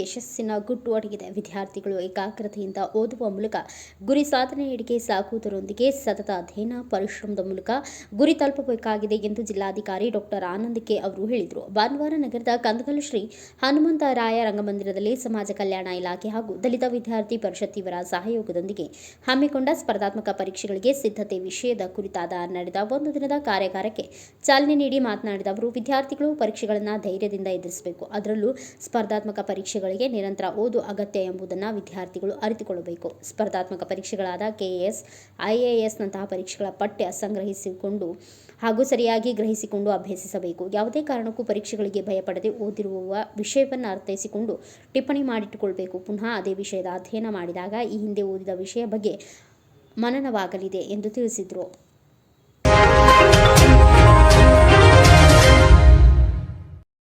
ಯಶಸ್ಸಿನ ಗುಟ್ಟು ಅಡಗಿದೆ. ವಿದ್ಯಾರ್ಥಿಗಳು ಏಕಾಗ್ರತೆಯಿಂದ ಓದುವ ಮೂಲಕ ಗುರಿ ಸಾಧನೆಯೆಡೆಗೆ ಸಾಗುವುದರೊಂದಿಗೆ ಸತತ ಅಧ್ಯಯನ, ಪರಿಶ್ರಮದ ಮೂಲಕ ಗುರಿ ತಲುಪಬೇಕಾಗಿದೆ ಎಂದು ಜಿಲ್ಲಾಧಿಕಾರಿ ಡಾಕ್ಟರ್ ಆನಂದ್ ಕೆ ಅವರು ಹೇಳಿದರು. ಭಾನುವಾರ ನಗರದ ಕಂದಗಲ್ ಶ್ರೀ ಹನುಮಂತರಾಯ ರಂಗಮಂದಿರದಲ್ಲಿ ಸಮಾಜ ಕಲ್ಯಾಣ ಇಲಾಖೆ ಹಾಗೂ ದಲಿತ ವಿದ್ಯಾರ್ಥಿ ಪರಿಷತ್ ಇವರ ಸಹಯೋಗದೊಂದಿಗೆ ಹಮ್ಮಿಕೊಂಡ ಸ್ಪರ್ಧಾತ್ಮಕ ಪರೀಕ್ಷೆಗಳಿಗೆ ಸಿದ್ಧತೆ ವಿಷಯದ ಕುರಿತಾದ ನಡೆದ ಒಂದು ದಿನದ ಕಾರ್ಯಾಗಾರಕ್ಕೆ ಚಾಲನೆ ನೀಡಿ ಮಾತನಾಡಿದ ಅವರು, ವಿದ್ಯಾರ್ಥಿಗಳು ಪರೀಕ್ಷೆಗಳನ್ನು ಧೈರ್ಯದಿಂದ ಎದುರಿಸಬೇಕು. ಅದರಲ್ಲೂ ಸ್ಪರ್ಧಾತ್ಮಕ ಪರೀಕ್ಷೆಗಳಿಗೆ ನಿರಂತರ ಓದು ಅಗತ್ಯ ಎಂಬುದನ್ನು ವಿದ್ಯಾರ್ಥಿಗಳು ಅರಿತುಕೊಳ್ಳಬೇಕು. ಸ್ಪರ್ಧಾತ್ಮಕ ಪರೀಕ್ಷೆಗಳಾದ K S I A S ನಂತಹ ಪರೀಕ್ಷೆಗಳ ಪಠ್ಯ ಸಂಗ್ರಹಿಸಿಕೊಂಡು ಹಾಗೂ ಸರಿಯಾಗಿ ಗ್ರಹಿಸಿಕೊಂಡು ಅಭ್ಯಸಿಸಬೇಕು. ಯಾವುದೇ ಕಾರಣಕ್ಕೂ ಪರೀಕ್ಷೆಗಳಿಗೆ ಭಯಪಡದೆ ಓದಿರುವ ವಿಷಯವನ್ನು ಅರ್ಥೈಸಿಕೊಂಡು ಟಿಪ್ಪಣಿ ಮಾಡಿಟ್ಟುಕೊಳ್ಬೇಕು. ಪುನಃ ಅದೇ ವಿಷಯದ ಅಧ್ಯಯನ ಮಾಡಿದಾಗ ಈ ಹಿಂದೆ ಓದಿದ ವಿಷಯ ಬಗ್ಗೆ ಮನನವಾಗಲಿದೆ ಎಂದು ತಿಳಿಸಿದರು.